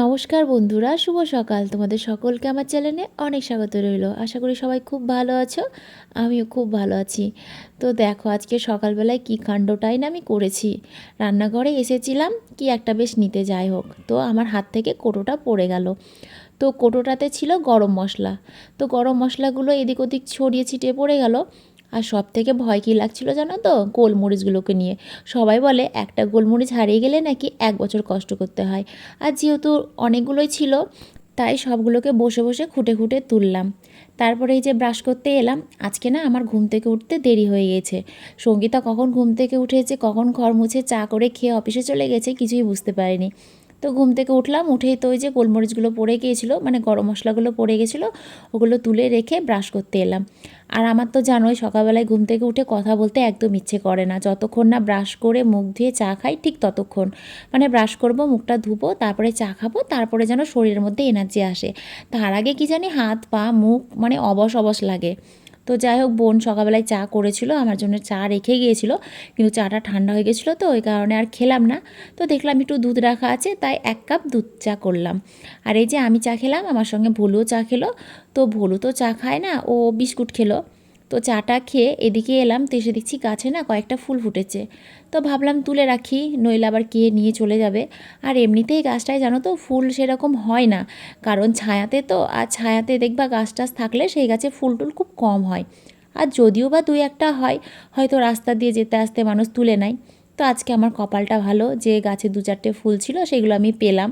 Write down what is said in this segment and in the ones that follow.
নমস্কার বন্ধুরা, শুভ সকাল। তোমাদের সকলকে আমার চ্যানেলে অনেক স্বাগত রইল। আশা করি সবাই খুব ভালো আছো, আমিও খুব ভালো আছি। তো দেখো, আজকে সকালবেলায় কী কাণ্ডটাই না আমি করেছি। রান্নাঘরে এসেছিলাম, কি একটা বেশ নিতে যাই হোক। তো আমার হাত থেকে কোটোটা পড়ে গেল। তো কোটোটাতে ছিল গরম মশলা। তো গরম মশলাগুলো এদিক ওদিক ছড়িয়ে ছিটিয়ে পড়ে গেল। আর সব থেকে ভয় কী লাগছিল জানো তো? গোলমরিচগুলোকে নিয়ে। সবাই বলে, একটা গোলমরিচ হারিয়ে গেলে নাকি এক বছর কষ্ট করতে হয়। আর যেহেতু অনেকগুলোই ছিল, তাই সবগুলোকে বসে বসে খুঁটে খুঁটে তুললাম। তারপরে এই যে ব্রাশ করতে এলাম, আজকে না আমার ঘুম থেকে উঠতে দেরি হয়ে গেছে। সঙ্গীতা কখন ঘুম থেকে উঠেছে, কখন ঘর মুছে চা করে খেয়ে অফিসে চলে গেছে কিছুই বুঝতে পারিনি। তো ঘুম থেকে উঠলাম, উঠেই তো ওই যে গোলমরিচগুলো পড়ে গিয়েছিল মানে গরম মশলাগুলো পড়ে গেছিল ওগুলো তুলে রেখে ব্রাশ করতে এলাম। আর আমার তো জানোই, সকালবেলায় ঘুম থেকে উঠে কথা বলতে একদম ইচ্ছে করে না। যতক্ষণ না ব্রাশ করে মুখ ধুয়ে চা খাই, ঠিক ততক্ষণ। মানে ব্রাশ করব, মুখটা ধুবো, তারপরে চা খাব, তারপরে যেন শরীরের মধ্যে এনার্জি আসে। তার আগে কি জানি হাত, পা, মুখ মানে অবশ অবশ লাগে। তো যাই হোক, বোন সকালবেলায় চা করেছিল, আমার জন্য চা রেখে গিয়েছিল, কিন্তু চাটা ঠান্ডা হয়ে গেছিল তো, ওই কারণে আর খেলাম না। তো দেখলাম একটু দুধ রাখা আছে, তাই এক কাপ দুধ চা করলাম। আর এই যে আমি চা খেলাম, আমার সঙ্গে ভুলুও চা খেলো, তো ভুলু তো চা খায় না, ও বিস্কুট খেলো। তো চাটা খেয়ে এদিকে এলাম, তো এসে দেখছি গাছে না কয়েকটা ফুল ফুটেছে। তো ভাবলাম তুলে রাখি, নইলে আবার কে নিয়ে চলে যাবে। আর এমনিতেই গাছটায় জানো তো ফুল সেরকম হয় না। কারণ ছায়াতে তো, আর ছায়াতে দেখবা গাছ টাছ থাকলে সেই গাছে ফুল টুল খুব কম হয়। আর যদিও বা দুই একটা হয়, হয়তো রাস্তা দিয়ে যেতে আসতে মানুষ তুলে নেয়। তো আজকে আমার কপালটা ভালো, যে গাছে দু চারটে ফুল ছিল সেগুলো আমি পেলাম।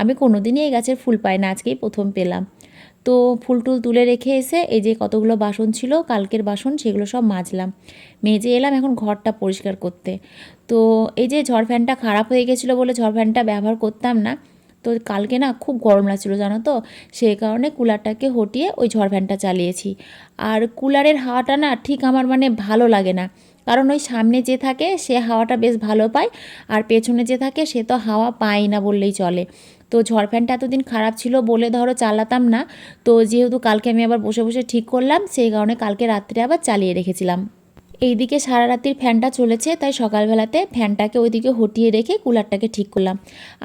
আমি কোনো দিনই এই গাছের ফুল পাই না, আজকেই প্রথম পেলাম। তো ফুল টুল তুলে রেখে এসে এই যে কতগুলো বাসন ছিল, কালকের বাসন সেগুলো সব মাজলাম। মেজে এলাম এখন ঘরটা পরিষ্কার করতে। তো এই যে ঝড় ফ্যানটা খারাপ হয়ে গেছিল বলে ঝড় ফ্যানটা ব্যবহার করতাম না। তো কালকে না খুব গরম লাগছিল, জানো তো? সেই কারণে কুলারটাকে হটিয়ে ওই ঝড় ফ্যানটা চালিয়েছি। আর কুলারের হাওয়াটা না ঠিক আমার মানে ভালো লাগে না। কারণ ওই সামনে যে থাকে সে হাওয়াটা বেশ ভালো পায়, আর পেছনে যে থাকে সে তো হাওয়া পায় না বললেই চলে। তো ঝড় ফ্যানটা এতদিন খারাপ ছিল বলে ধরো চালাতাম না। তো যেহেতু কালকে আমি আবার বসে বসে ঠিক করলাম, সেই কারণে কালকে রাত্রে আবার চালিয়ে রেখেছিলাম। এইদিকে সারা রাত্রির ফ্যানটা চলেছে, তাই সকালবেলাতে ফ্যানটাকে ওইদিকে হটিয়ে রেখে কুলারটাকে ঠিক করলাম।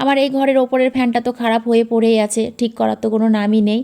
আমার এই ঘরের ওপরের ফ্যানটা তো খারাপ হয়ে পড়েই আছে, ঠিক করার তো কোনো নামই নেই।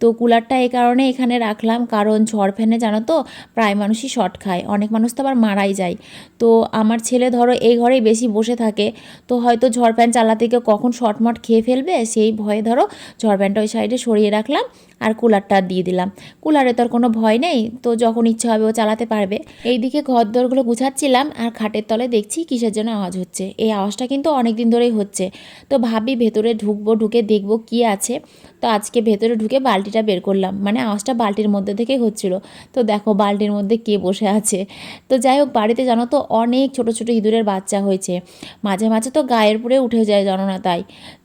তো কুলারটা এই কারণে এখানে রাখলাম, কারণ ঝড় ফ্যানে জানো তো, প্রায় মানুষই শর্ট খায়, অনেক মানুষ তো আবার মারাই যায়। তো আমার ছেলে ধরো এই ঘরেই বেশি বসে থাকে, তো হয়তো ঝড় ফ্যান চালাতে গিয়ে কখন শর্টমট খেয়ে ফেলবে, সেই ভয়ে ধরো ঝড় ফ্যানটা ওই সাইডে সরিয়ে রাখলাম আর কুলারটা দিয়ে দিলাম। কুলারে তো আর কোনো ভয় নেই, তো যখন ইচ্ছা হবে ও চালাতে পারবে। এইদিকে ঘর দরগুলো গুছাচ্ছিলাম আর খাটের তলে দেখছি কিসের জন্য আওয়াজ হচ্ছে। এই আওয়াজটা কিন্তু অনেক দিন ধরেই হচ্ছে। তো ভাবি ভেতরে ঢুকবো, ঢুকে দেখব কি আছে। তো আজকে ভেতরে ঢুকে বালতিটা বের করলাম। মানে আওয়াজটা বালতির মধ্যে থেকেই হচ্ছিল। তো দেখো বালতির মধ্যে কে বসে আছে। তো যাই হোক, বাড়িতে জানো তো অনেক ছোট ছোট ইঁদুরের বাচ্চা হয়েছে। মাঝে মাঝে তো গায়ের পরে উঠে যায়, জানো না তাই।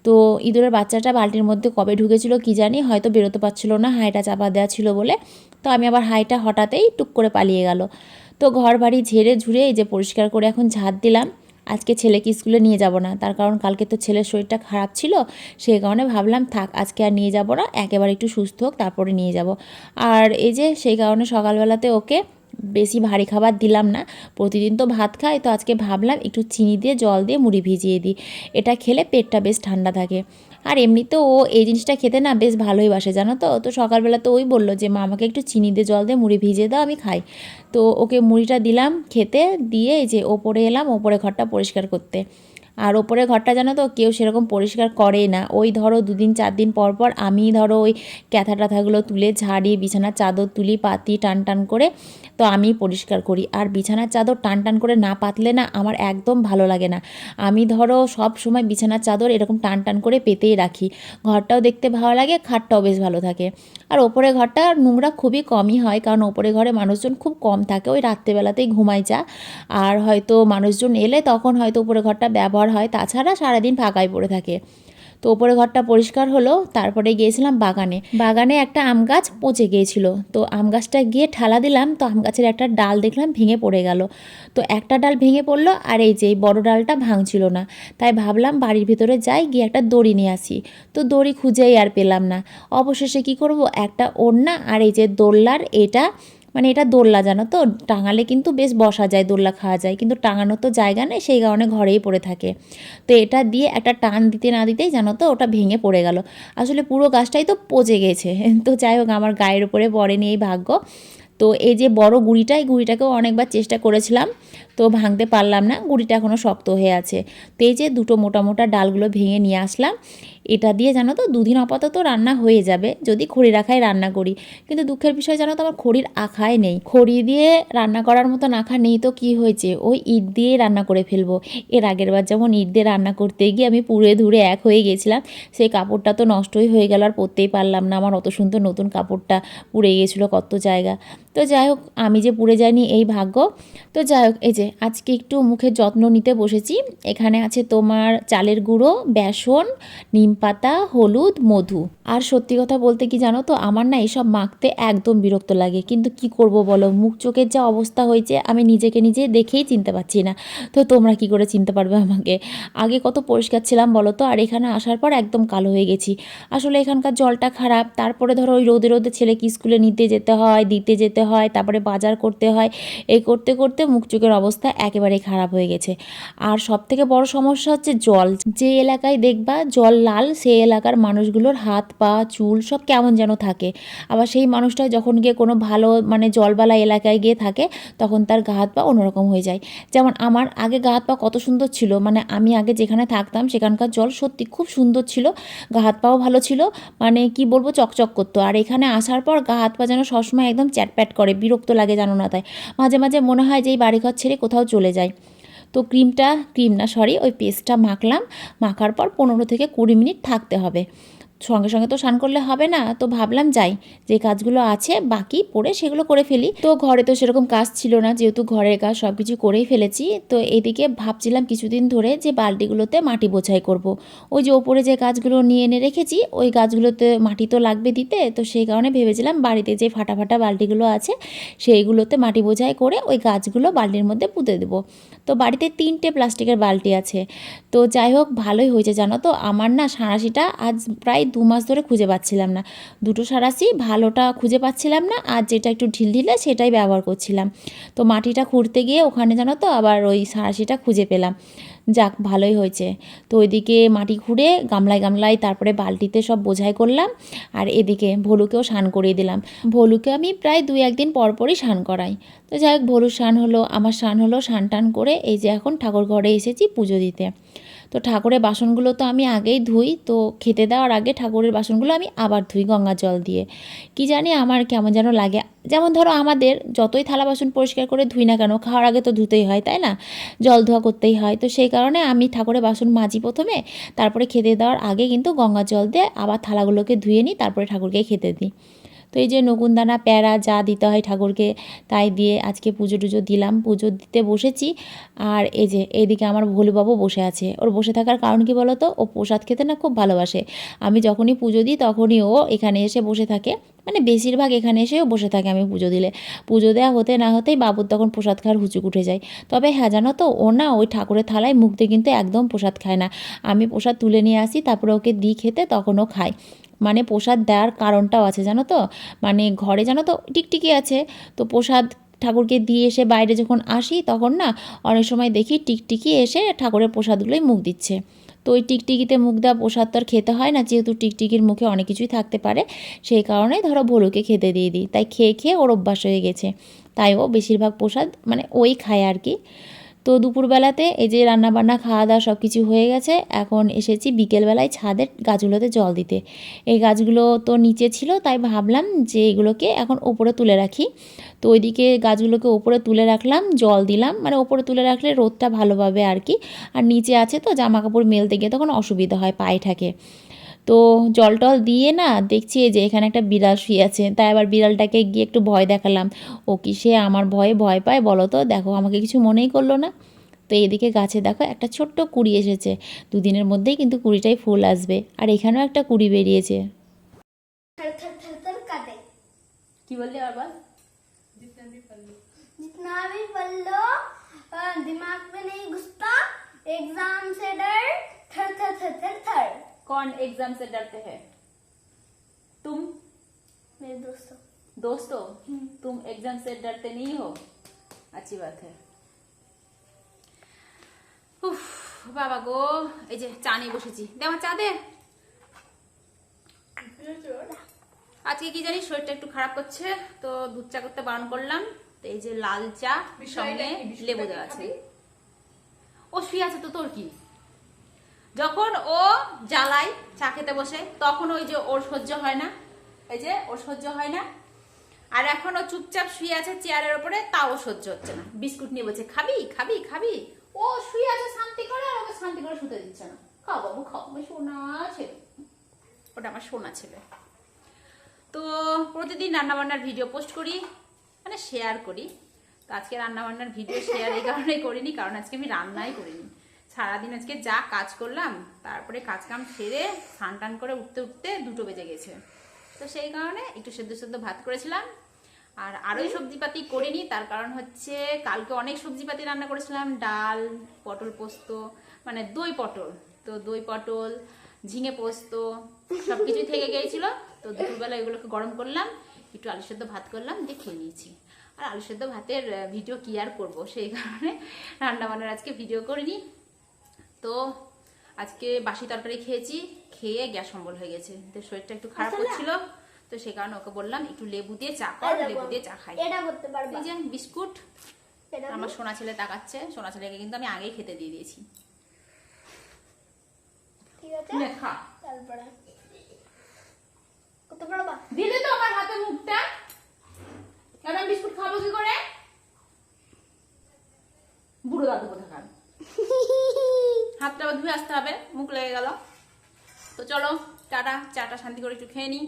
তো ইঁদুরের বাচ্চাটা বালতির মধ্যে কবে ঢুকেছিল কি জানি, হয়তো বেরোতে পারছিল না হাইটা চাপা দেওয়া ছিল বলে। তো আমি আবার হাইটা হঠাতেই টুক করে পালিয়ে গেল। তো ঘর বাড়ি ঝেড়ে ঝুড়ে এই যে পরিষ্কার করে এখন ঝাঁট দিলাম। আজকে ছেলেকে স্কুলে নিয়ে যাব না। তার কারণ কালকে তো ছেলের শরীরটা খারাপ ছিল সেই কারণে ভাবলাম থাক, আজকে আর নিয়ে যাব না। একেবারে একটু সুস্থ হোক, তারপরে নিয়ে যাব। আর এই যে সেই কারণে সকালবেলাতে ওকে বেশি ভারী খাবার দিলাম না। প্রতিদিন তো ভাত খাই, তো আজকে ভাবলাম একটু চিনি দিয়ে, জল দিয়ে মুড়ি ভিজিয়ে দিই। এটা খেলে পেটটা বেশ ঠান্ডা থাকে। আর এমনিতে ও এই জিনিসটা খেতে না বেশ ভালোই বাসে, জানো তো? তো সকালবেলা তো ওই বলল যে, মা, আমাকে একটু চিনি দিয়ে জল দিয়ে মুড়ি ভিজে দাও, আমি খাই। তো ওকে মুড়িটা দিলাম, খেতে, দিয়ে যে ওপরে এলাম, ওপরে ঘরটা পরিষ্কার করতে। আর ওপরে ঘরটা জানো তো, কেউ সেরকম পরিষ্কার করে না। ওই ধরো দুদিন, চার দিন পর পর আমি ধরো ওই ক্যাথা টাথাগুলো তুলে ঝাড়ি, বিছানার চাদর তুলি, পাতি টান টান করে তো আমি পরিষ্কার করি। আর বিছানার চাদর টান টান করে না পাতলে না আমার একদম ভালো লাগে না। আমি ধরো সব সময় বিছানার চাদর এরকম টান টান করে পেতেই রাখি। ঘরটাও দেখতে ভালো লাগে, খাটটাও বেশ ভালো থাকে। আর ওপরে ঘরটা নোংরা খুবই কমই হয়, কারণ ওপরে ঘরে মানুষজন খুব কম থাকে। ওই রাত্রেবেলাতেই ঘুমায় যা। আর হয়তো মানুষজন এলে তখন হয়তো উপরে ঘরটা ব্যবহার হয়, তাছাড়া সারাদিন ফাঁকাই পড়ে থাকে। তো ওপরে ঘরটা পরিষ্কার হলো, তারপরে গিয়েছিলাম বাগানে। বাগানে একটা আম গাছ পচে গিয়েছিল। তো আম গাছটা গিয়ে ঠালা দিলাম, তো আম গাছের একটা ডাল দেখলাম ভেঙে পড়ে গেল। তো একটা ডাল ভেঙে পড়ল, আর এই যে বড় ডালটা ভাঙছিল না। তাই ভাবলাম বাড়ির ভিতরে যাই, গিয়ে একটা দড়ি নিয়ে আসি। তো দড়ি খুঁজেই আর পেলাম না। অবশেষে কি করব? একটা ওড়না আর এই যে দোল্লার এটা মানে এটা দোল্লা জানো তো? টাঙালে কিন্তু বেশ বসা যায়, দোল্লা খাওয়া যায়। কিন্তু টাঙানোর তো জায়গা নেই, সেই কারণে ঘরেই পড়ে থাকে। তো এটা দিয়ে একটা টান দিতে না দিতেই জানো তো, ওটা ভেঙে পড়ে গেল। আসলে পুরো গাছটাই তো পচে গেছে। তো যাই হোক, আমার গায়ের উপরে পড়েনি এই ভাগ্য। তো এই যে বড় গুঁড়িটা, এই গুঁড়িটাকেও অনেকবার চেষ্টা করেছিলাম। তো ভাঙতে পারলাম না, গুঁড়িটা এখনও শক্ত হয়ে আছে। তো এই যে দুটো মোটা মোটা ডালগুলো ভেঙে নিয়ে আসলাম। এটা দিয়ে জানো তো, দুদিন আপাতত রান্না হয়ে যাবে, যদি খড়ি রাখাই রান্না করি। কিন্তু দুঃখের বিষয় জানো তো, আমার খড়ির আখায় নেই। খড়ি দিয়ে রান্না করার মতন আখা নেই তো কি হয়েছে? ওই ইট দিয়ে রান্না করে ফেলব। এর আগের বার যেমন ইট দিয়ে রান্না করতে গিয়ে আমি পুড়ে ধুড়ে এক হয়ে গেছিলাম, সেই কাপড়টা তো নষ্টই হয়ে গেল, আর পরতেই পারলাম না। আমার অত সুন্দর নতুন কাপড়টা পুড়ে গিয়েছিল কত জায়গা। তো যাই হোক, আমি যে পুড়ে যাইনি এই ভাগ্য। তো যাই হোক, এই যে আজকে একটু মুখের যত্ন নিতে বসেছি। এখানে আছে তোমার চালের গুঁড়ো, বেসন, নিম পাতা, হলুদ, মধু। আর সত্যি কথা বলতে কি জানো তো, আমার না এসব মাখতে একদম বিরক্ত লাগে। কিন্তু কি করব বলো? মুখ চোখের যা অবস্থা হয়েছে, আমি নিজেকে নিজে দেখেই চিনতে পারছি না। তো তোমরা কি করে চিনতে পারবে আমাকে? আগে কত পরিষ্কার ছিলাম বলো তো, আর এখানে আসার পর একদম কালো হয়ে গেছি। আসলে এখানকার জলটা খারাপ, তারপরে ধরো ওই রোদে রোদে ছেলেকে স্কুলে নিতে যেতে হয়, দিতে যেতে হয়, তারপরে বাজার করতে হয়। এই করতে করতে মুখ চোখের অবস্থা একেবারেই খারাপ হয়ে গেছে। আর সব থেকে বড় সমস্যা হচ্ছে জল। যে এলাকায় দেখবা জল লাল সেই এলাকার মানুষগুলোর হাত, পা, চুল সব কেমন যেন থাকে। আবার সেই মানুষটা যখন গিয়ে কোনো ভালো মানে জলবালা এলাকায় গিয়ে থাকে, তখন তার গা, হাত, পা অন্যরকম হয়ে যায়। যেমন আমার আগে গা, হাত, পা কত সুন্দর ছিল মানে আমি আগে যেখানে থাকতাম সেখানকার জল সত্যি খুব সুন্দর ছিল, গা, হাত, পাও ভালো ছিল মানে কি বলব চকচক করতো। আর এখানে আসার পর গা, হাত, পা যেন সবসময় একদম চ্যাটপ্যাট করে, বিরক্ত লাগে জানো না তাই। মাঝে মাঝে মনে হয় যে এই বাড়িঘর ছেড়ে কোথাও চলে যায় তো ক্রিমটা ক্রিম না সরি ওই পেস্টটা মাখলাম। মাখার পর পনেরো থেকে কুড়ি মিনিট থাকতে হবে। সঙ্গে সঙ্গে তো স্নান করলে হবে না। তো ভাবলাম যাই, যে কাজগুলো আছে, বাকি পড়ে সেগুলো করে ফেলি। তো ঘরে তো সেরকম কাজ ছিল না, যেহেতু ঘরের কাজ সব কিছু করেই ফেলেছি। তো এদিকে ভাবছিলাম কিছুদিন ধরে যে বালতিগুলোতে মাটি বোঝাই করব। ওই যে ওপরে যে গাছগুলো নিয়ে এনে রেখেছি, ওই গাছগুলোতে মাটি তো লাগবে দিতে। তো সেই কারণে ভেবেছিলাম বাড়িতে যে ফাটা ফাটা বালতিগুলো আছে, সেইগুলোতে মাটি বোঝাই করে ওই গাছগুলো বালতির মধ্যে পুঁতে দেবো। তো বাড়িতে তিনটে প্লাস্টিকের বালতি আছে। তো যাই হোক, ভালোই হয়েছে জানো তো। আমার না সাঁড়াশিটা আজ প্রায় দু মাস ধরে খুঁজে পাচ্ছিলাম না। দুটো সাঁড়াশি ভালোটা খুঁজে পাচ্ছিলাম না, আর যেটা একটু ঢিলঢিলে সেটাই ব্যবহার করছিলাম। তো মাটিটা খুঁড়তে গিয়ে ওখানে জানো তো আবার ওই সাঁড়াশিটা খুঁজে পেলাম। যাক, ভালোই হয়েছে। তো ওইদিকে মাটি খুঁড়ে গামলায় গামলায় তারপরে বালতিতে সব বোঝাই করলাম, আর এদিকে ভলুকেও স্নান করিয়ে দিলাম। ভলুকে আমি প্রায় দুই একদিন পর পরই স্নান করাই। তো যাই হোক, ভলুর স্নান হলো, আমার স্নান হলো, স্নান টান করে এই যে এখন ঠাকুর ঘরে এসেছি পুজো দিতে। তো ঠাকুরের বাসনগুলো তো আমি আগেই ধুই, তো খেতে দেওয়ার আগে ঠাকুরের বাসনগুলো আমি আবার ধুই গঙ্গা জল দিয়ে। কি জানি আমার কেমন যেন লাগে। যেমন ধরো আমাদের যতই থালা বাসন পরিষ্কার করে ধুই না কেন, খাওয়ার আগে তো ধুতেই হয়, তাই না? জল ধোয়া করতেই হয়। তো সেই কারণে আমি ঠাকুরের বাসন মাজি প্রথমে, তারপরে খেতে দেওয়ার আগে কিন্তু গঙ্গা জল দিয়ে আবার থালাগুলোকে ধুয়ে নিই, তারপরে ঠাকুরকে খেতে দিই। তো এই যে নকুনদানা প্যারা যা দিতে হয় ঠাকুরকে, তাই দিয়ে আজকে পুজো টুজো দিলাম। পুজো দিতে বসেছি। আর এই যে এইদিকে আমার ভোলুবাবু বসে আছে। ওর বসে থাকার কারণ কি বলো তো ও প্রসাদ খেতে না খুব ভালোবাসে। আমি যখনই পুজো দিই তখনই ও এখানে এসে বসে থাকে। মানে বেশিরভাগ এখানে এসেও বসে থাকে আমি পুজো দিলে। পুজো দেওয়া হতে না হতেই বাবুর তখন প্রসাদ খাওয়ার হুচুক উঠে যায়। তবে হ্যাঁ জানো তো? ও না ওই ঠাকুরের থালায় মুখ দিয়ে কিন্তু একদম প্রসাদ খায় না। আমি প্রসাদ তুলে নিয়ে আসি, তারপরে ওকে দিই খেতে তখনও খায়। মানে প্রসাদ দেওয়ার কারণটাও আছে, জানো তো? মানে ঘরে জানো তো টিকটিকি আছে, তো প্রসাদ ঠাকুরকে দিয়ে এসে বাইরে যখন আসি তখন না অনেক সময় দেখি টিকটিকি এসে ঠাকুরের প্রসাদগুলোই মুখ দিচ্ছে। তো ওই টিকটিকিতে মুখ দেওয়া প্রসাদ তো আর খেতে হয় না, যেহেতু টিকটিকির মুখে অনেক কিছুই থাকতে পারে, সেই কারণে ধরো ভোলুকে খেতে দিয়ে দিই। তাই খেয়ে খেয়ে ওর অভ্যাস হয়ে গেছে। তাই ও বেশিরভাগ প্রসাদ মানে ওই খায় আর কি। তো দুপুরবেলাতে এই যে রান্নাবান্না খাওয়া দাওয়া সব কিছু হয়ে গেছে। এখন এসেছি বিকেলবেলায় ছাদের গাছগুলোতে জল দিতে। এই গাছগুলো তো নিচে ছিল, তাই ভাবলাম যে এগুলোকে এখন ওপরে তুলে রাখি। তো ওইদিকে গাছগুলোকে ওপরে তুলে রাখলাম, জল দিলাম। মানে ওপরে তুলে রাখলে রোদটা ভালো পাবে আর কি। আর নিচে আছে তো জামা কাপড় মেলতে গিয়ে তখন অসুবিধা হয়, পায়ে ঠাকে তো জল টল দিয়ে না দেখছি এই যে এখানে একটা বিড়াল শুয়ে আছে তাই আবার বিড়ালটাকে গিয়ে একটু ভয় দেখালাম ও কি সে আমার ভয়ে ভয় পায় বলো তো দেখো আমাকে কিছু মনেই করলো না তো এদিকে গাছে দেখো একটা ছোট্ট কুড়ি এসেছে দুদিনের মধ্যেই কিন্তু কুড়িটাই ফুল আসবে আর এখানেও একটা কুড়ি বেরিয়েছে थर थर थर थर काटे কি বললি আবার जितना भी पढ़ लो अ, दिमाग में नहीं घुसता एग्जाम से डर थर थर थर थर थर कौन एग्जाम से डरते हैं तुम मेरे दोस्तों दोस्तों तुम एग्जाम से डरते नहीं हो अच्छी बात है উফ বাবা গো এই যে চা নিয়ে বসেছি দে আমার চা দে আজকে কি জানি শরীরটা একটু খারাপ করছে তো দুধ চা করতে বারণ করলাম তো এই যে লাল চা সঙ্গে লেবু দেওয়া আছে ও শুয়ে আছে তো তোর কি যখন ও জ্বালায় চা খেতে বসে, তখন ওই যে ওর সহ্য হয় না। এই যে ওর সহ্য হয় না। আর এখন ও চুপচাপ শুয়ে আছে চেয়ারের ওপরে, তাও সহ্য হচ্ছে না। বিস্কুট নিয়ে বলছে, খাবি খাবি খাবি। ও শুয়ে আছে শান্তি করে আর ওকে শান্তি করে শুতে দিচ্ছে না। খাও বাবু, খাও সোনা ছেলে। ওটা আমার সোনা ছেলে। তো প্রতিদিন রান্নাবান্নার ভিডিও পোস্ট করি মানে শেয়ার করি। তো আজকে রান্নাবান্নার ভিডিও শেয়ার এই কারণে করিনি, কারণ আজকে আমি রান্নাই করিনি। সারাদিন আজকে যা কাজ করলাম তারপরে কাজ কাম সেরে স্নান টান করে উঠতে উঠতে দুটো বেজে গেছে। তো সেই কারণে একটু সেদ্ধ সেদ্ধ ভাত করেছিলাম। আর আরোই সবজিপাতি করিনি তার কারণ হচ্ছে কালকে অনেক সবজিপাতি রান্না করেছিলাম ডাল পটল পোস্ত মানে দই পটল। তো দই পটল ঝিঙে পোস্ত সব কিছুই থেকে গিয়েছিল। তো দুপুরবেলা এগুলোকে গরম করলাম একটু আলু সেদ্ধ ভাত করলাম দিয়ে খেয়ে নিয়েছি। আর আলু সেদ্ধ ভাতের ভিডিও কি আর করব? সেই কারণে রান্না বান্নার আজকে ভিডিও করিনি। তো আজকে বাসি তরকারি খেয়েছি খেয়ে গ্যাস অম্বল হয়ে গেছে। তো শরীরটা একটু খারাপ? হচ্ছিল তো সেই কারণে ওকে বললাম একটু লেবু দিয়ে চা কর লেবু দিয়ে চা খাই। এই যে বিস্কুট আমার সোনা ছেলে তাকাচ্ছে সোনা ছেলেকে কিন্তু আমি আগেই খেতে দিয়ে দিয়েছি। ঠিক আছে? খা। তারপরে? করতে পারবা? দিলে তো আমার হাতে মুখটা। এবার আমি বিস্কুট খাব কি করে? বুড়ো দাদু কোথাকার? হাতটা ধুয়ে আসতে হবে, মুখ লেগে গেল। তো চলো, টাটা, চাটা শান্তি করে একটু খেয়ে নিই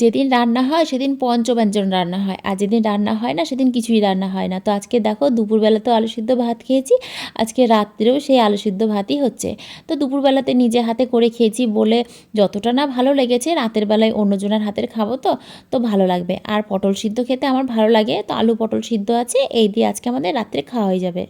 যেদিন রান্না হয় সেদিন পঞ্চব্যঞ্জন রান্না হয়, আর যেদিন রান্না হয় না সেদিন কিছুই রান্না হয় না। তো আজকে দেখো দুপুরবেলা তো আলু সিদ্ধ ভাত খেয়েছি, আজকে রাত্রেও সেই আলু সিদ্ধ ভাতই হচ্ছে। তো দুপুরবেলাতে নিজে হাতে করে খেয়েছি বলে যতটা না ভালো লেগেছে, রাতের বেলায় অন্যজনের হাতের খাব তো তো ভালো লাগবে। আর পটল সিদ্ধ খেতে আমার ভালো লাগে, তো আলু পটল সিদ্ধ আছে, এই দিয়ে আজকে আমাদের রাত্রে খাওয়া হয়ে যাবে।